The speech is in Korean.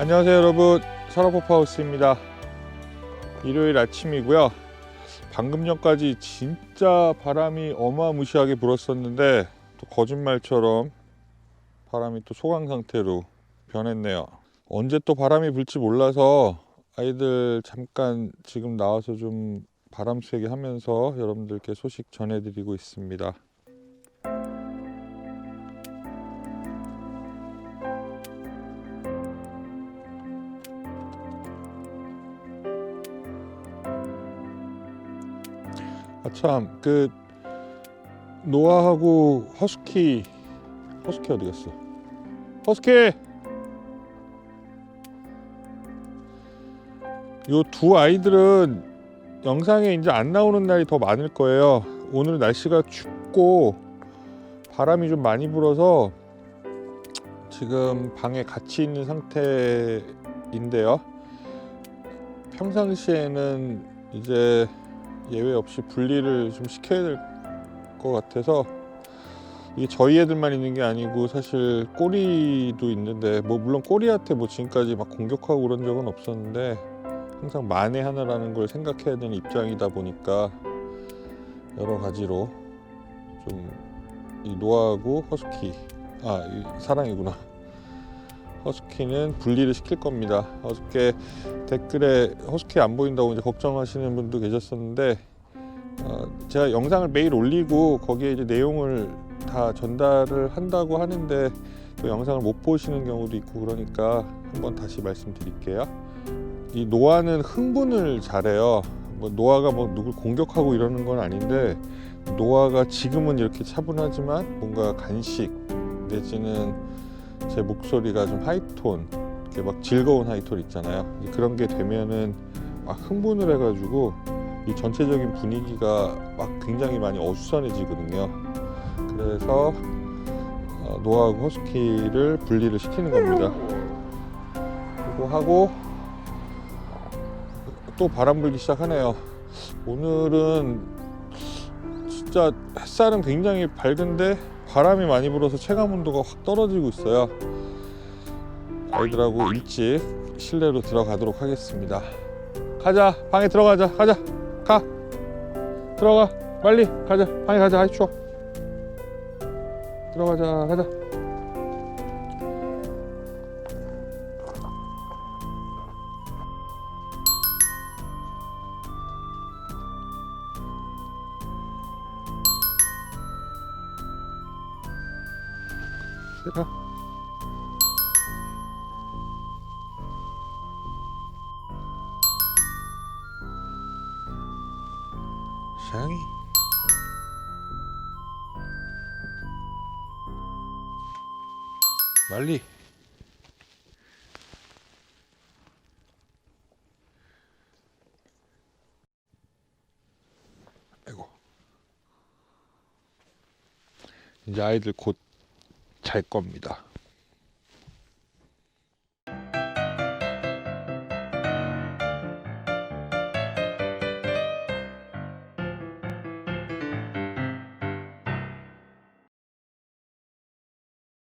안녕하세요 여러분. 서라포파우스입니다. 일요일 아침이고요. 방금 전까지 진짜 바람이 어마무시하게 불었었는데 또 거짓말처럼 바람이 또 소강 상태로 변했네요. 언제 또 바람이 불지 몰라서 아이들 잠깐 지금 나와서 좀 바람 쐬게 하면서 여러분들께 소식 전해드리고 있습니다 아참 그 노아하고 허스키 허스키 어디 갔어? 허스키 요 두 아이들은 영상에 이제 안 나오는 날이 더 많을 거예요. 오늘 날씨가 춥고 바람이 좀 많이 불어서 지금 방에 같이 있는 상태인데요. 평상시에는 이제 예외 없이 분리를 좀 시켜야 될 것 같아서 이게 저희 애들만 있는 게 아니고 사실 꼬리도 있는데 뭐 물론 꼬리한테 뭐 지금까지 막 공격하고 그런 적은 없었는데 항상 만에 하나라는 걸 생각해야 되는 입장이다 보니까 여러 가지로 좀 이 노아하고 허스키 아이 사랑이구나 허스키는 분리를 시킬 겁니다 어저께 댓글에 허스키 안 보인다고 이제 걱정하시는 분도 계셨었는데 어, 제가 영상을 매일 올리고 거기에 이제 내용을 다 전달을 한다고 하는데 또 영상을 못 보시는 경우도 있고 그러니까 한번 다시 말씀드릴게요. 이 노아는 흥분을 잘해요. 뭐 노아가 뭐 누굴 공격하고 이러는 건 아닌데 노아가 지금은 이렇게 차분하지만 뭔가 간식 내지는 제 목소리가 좀 하이톤 이렇게 막 즐거운 하이톤 있잖아요. 그런 게 되면은 막 흥분을 해가지고 이 전체적인 분위기가 막 굉장히 많이 어수선해지거든요. 그래서 어, 노아하고 허스키를 분리를 시키는 겁니다. 그리고 하고 또 바람 불기 시작하네요. 오늘은 진짜 햇살은 굉장히 밝은데 바람이 많이 불어서 체감 온도가 확 떨어지고 있어요. 아이들하고 일찍 실내로 들어가도록 하겠습니다. 가자, 방에 들어가자, 가자. 가 들어가 빨리 가자 방에 가자 아이 추워 들어가자 가자 가 샹이 말리. 아이고. 이제 아이들 곧 잘 겁니다